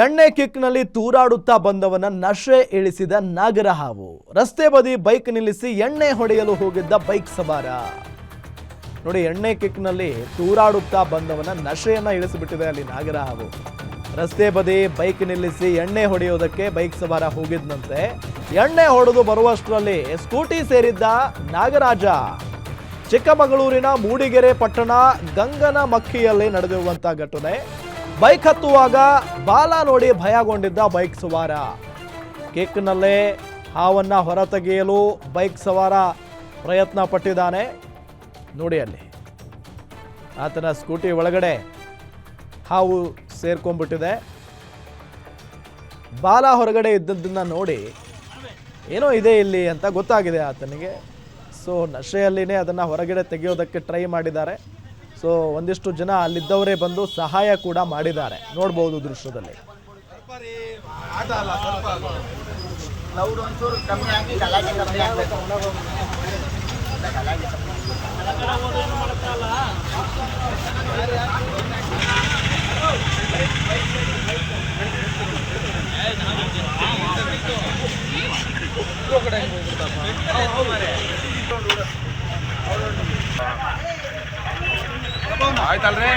ಎಣ್ಣೆ ಕಿಕ್ನಲ್ಲಿ ತೂರಾಡುತ್ತಾ ಬಂದವನ ನಶೆ ಇಳಿಸಿದ ನಾಗರ ಹಾವು. ರಸ್ತೆ ಬದಿ ಬೈಕ್ ನಿಲ್ಲಿಸಿ ಎಣ್ಣೆ ಹೊಡೆಯಲು ಹೋಗಿದ್ದ ಬೈಕ್ ಸವಾರ. ನೋಡಿ, ಎಣ್ಣೆ ಕಿಕ್ನಲ್ಲಿ ತೂರಾಡುತ್ತಾ ಬಂದವನ ನಶೆಯನ್ನ ಇಳಿಸಿಬಿಟ್ಟಿದೆ ಅಲ್ಲಿ ನಾಗರ ಹಾವು. ರಸ್ತೆ ಬದಿ ಬೈಕ್ ನಿಲ್ಲಿಸಿ ಎಣ್ಣೆ ಹೊಡೆಯೋದಕ್ಕೆ ಬೈಕ್ ಸವಾರ ಹೋಗಿದ್ನಂತೆ. ಎಣ್ಣೆ ಹೊಡೆದು ಬರುವಷ್ಟರಲ್ಲಿ ಸ್ಕೂಟಿ ಸೇರಿದ್ದ ನಾಗರಾಜ. ಚಿಕ್ಕಮಗಳೂರಿನ ಮೂಡಿಗೆರೆ ಪಟ್ಟಣ ಗಂಗನ ಮಕ್ಕಿಯಲ್ಲಿ ನಡೆದಿರುವಂತಹ ಘಟನೆ. ಬೈಕ್ ಹತ್ತುವಾಗ ಬಾಲ ನೋಡಿ ಭಯಗೊಂಡಿದ್ದ ಬೈಕ್ ಸವಾರ. ಕೇಕ್ನಲ್ಲೇ ಹಾವನ್ನ ಹೊರತೆಗೆಯಲು ಬೈಕ್ ಸವಾರ ಪ್ರಯತ್ನ ಪಟ್ಟಿದ್ದಾನೆ. ನೋಡಿ ಅಲ್ಲಿ. ಆತನ ಸ್ಕೂಟಿ ಒಳಗಡೆ ಹಾವು ಸೇರ್ಕೊಂಡ್ಬಿಟ್ಟಿದೆ. ಬಾಲ ಹೊರಗಡೆ ಇದ್ದದ್ದನ್ನ ನೋಡಿ ಏನೋ ಇದೆ ಇಲ್ಲಿ ಅಂತ ಗೊತ್ತಾಗಿದೆ ಆತನಿಗೆ. ಸೊ ನಶೆಯಲ್ಲಿನೇ ಅದನ್ನು ಹೊರಗಡೆ ತೆಗೆಯೋದಕ್ಕೆ ಟ್ರೈ ಮಾಡಿದ್ದಾರೆ. ಸೊ ಒಂದಿಷ್ಟು ಜನ ಅಲ್ಲಿದ್ದವರೇ ಬಂದು ಸಹಾಯ ಕೂಡ ಮಾಡಿದ್ದಾರೆ. ನೋಡಬಹುದು ದೃಶ್ಯದಲ್ಲಿ. ಆಯ್ತಲ್ರಿ?